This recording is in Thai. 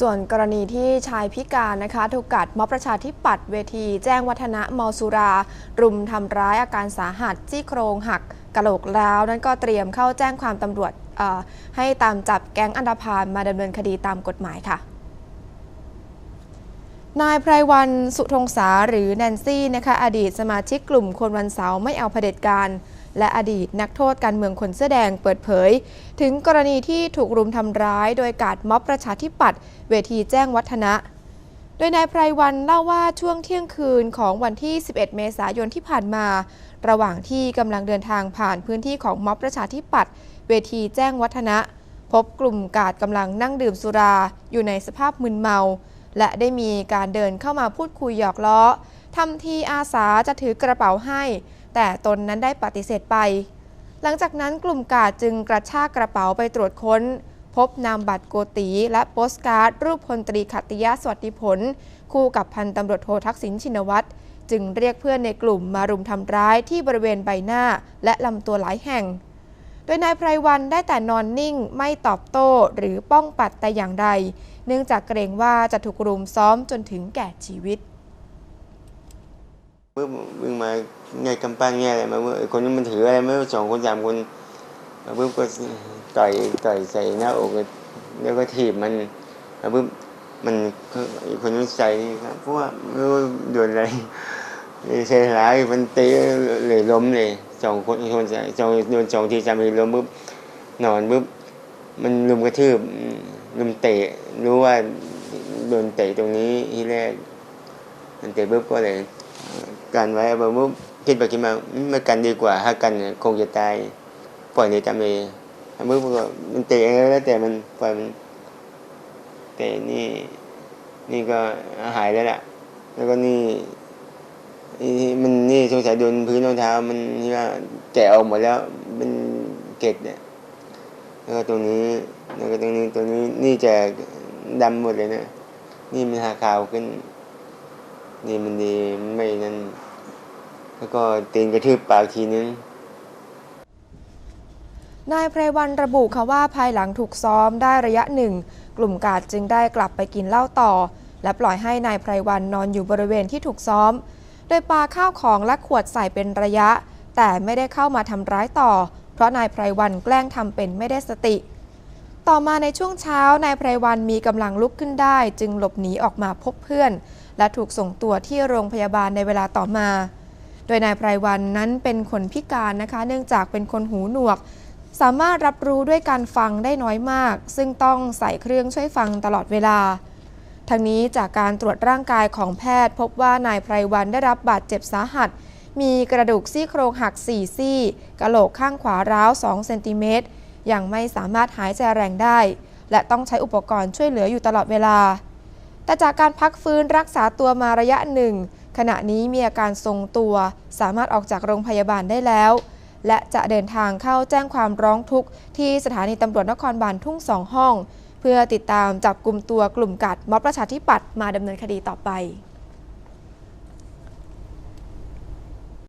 ส่วนกรณีที่ชายพิการนะคะถูกกัดม็อบประชาธิปัตย์เวที แจ้งวัฒนะเมาสุรา รุมทำร้ายอาการสาหัสซี่โครงหักกะโหลกร้าวนั้นก็เตรียมเข้าแจ้งความตำรวจให้ตามจับแก๊งอันดาพานมาดำเนินคดีตามกฎหมายค่ะนายไพรวันสุธงษาหรือแนนซี่นะคะอดีตสมาชิกกลุ่มคนวันเสาร์ไม่เอาเผด็จการ และอดีตนักโทษการเมืองคนเสื้อแดงเปิดเผย ถึงกรณีที่ถูกรุมทำร้าย โดยกาดม็อบประชาธิปัตย์เวทีแจ้งวัฒนะ โดยนายไพรวันเล่าว่าช่วงเที่ยงคืนของวันที่ 11 เมษายนที่ผ่านมา ระหว่างที่กำลังเดินทางผ่านพื้นที่ของม็อบประชาธิปัตย์เวทีแจ้งวัฒนะ พบกลุ่มกาดกำลังนั่งดื่มสุราอยู่ในสภาพมึนเมา และได้มีการเดินเข้ามาพูดคุยหยอกล้อทำทีอาสาจะถือกระเป๋าให้ แต่ตนนั้นได้ปฏิเสธไป หลังจากนั้นกลุ่มกาดจึงกระชากกระเป๋าไปตรวจค้น พบนามบัตรโกตีและโปสการ์ด รูปพลตรีขัตติยะสวัสดิผล คู่กับพันตำรวจโททักษิณชินวัตรจึงเรียกเพื่อนในกลุ่มมารุมทำร้ายที่บริเวณใบหน้าและลำตัวหลายแห่ง โดยนายไพรวันได้แต่นอนนิ่งไม่ตอบโต้หรือป้องปัดแต่อย่างใด เนื่องจากเกรงว่าจะถูกรุมซ้อมจนถึงแก่ชีวิต เมื่อวิ่งมาไงกำปั้นไงอะไรมาเมื่อคนนี้มันถืออะไรไม่รู้สองคนสามคนมาปุ๊บก็ต่อยต่อยใส่หน้าอกแล้วก็ถีบมันมาปุ๊บมันคนนี้ใส่นี่ครับเพราะว่าไม่รู้โดนอะไรเสียหายมันตีเลยล้มเลยสองคนคนใส่สองโดนสองทีจำทีล้มปุ๊บนอนปุ๊บมันลุมกระทืบลุมเตะรู้ว่าโดนเตะตรงนี้ทีแรกมันเตะปุ๊บก็เลย กันไว้แบบว่าคิดไปคิดมาอืมไม่กันดีกว่าถ้ากันคงจะตายปล่อยเลยจำเลยเมื่อกมันเตะเองแล้วแต่มันปล่อยมันแต่นี่นี่ก็หายแล้วล่ะ แล้วก็นี่นี่มันนี่สงสัยโดนพื้นรองเท้า มันนี่ว่าแกะออกหมดแล้วเป็นเกล็ดเนี่ยแล้วก็ตรงนี้แล้วก็ตรงนี้ตรงนี้นี่จะดำหมดเลยนะนี่มันหาขาวขึ้น นี่มันดีไม่นั่น แล้วก็ตีนกระทืบปากทีนึงนายไพรวันระบุค่ะว่าภายหลังถูกซ้อมได้ระยะหนึ่ง กลุ่มกาดจึงได้กลับไปกินเหล้าต่อ และปล่อยให้นายไพรวันนอนอยู่บริเวณที่ถูกซ้อม โดยปาข้าวของและขวดใส่เป็นระยะ แต่ไม่ได้เข้ามาทำร้ายต่อ เพราะนายไพรวันแกล้งทำเป็นไม่ได้สติ ต่อมาในช่วงเช้านายไพรวันมีกำลังลุกขึ้นได้ จึงหลบหนีออกมาพบเพื่อน และถูกส่งตัวที่โรงพยาบาลในเวลาต่อมา โดยนายไพรวันนั้นเป็นคนพิการนะคะ เนื่องจากเป็นคนหูหนวก สามารถรับรู้ด้วยการฟังได้น้อยมาก ซึ่งต้องใส่เครื่องช่วยฟังตลอดเวลาทั้งนี้จากการตรวจร่างกายของแพทย์ พบว่านายไพรวันได้รับบาดเจ็บสาหัส มีกระดูกซี่โครงหัก 4 ซี่ กะโหลกข้างขวาร้าว 2 เซนติเมตร ยังไม่สามารถหายใจแรงได้ และต้องใช้อุปกรณ์ช่วยเหลืออยู่ตลอดเวลา แต่จากการพักฟื้นรักษาตัวมาระยะหนึ่ง ขณะนี้มีอาการทรงตัว สามารถออกจากโรงพยาบาลได้แล้ว และจะเดินทางเข้าแจ้งความร้องทุกข์ที่สถานีตำรวจนครบาลทุ่งสองห้อง เพื่อติดตามจับกลุ่มตัวกลุ่มกัดม็อบประชาธิปัตย์มาดำเนินคดีต่อไป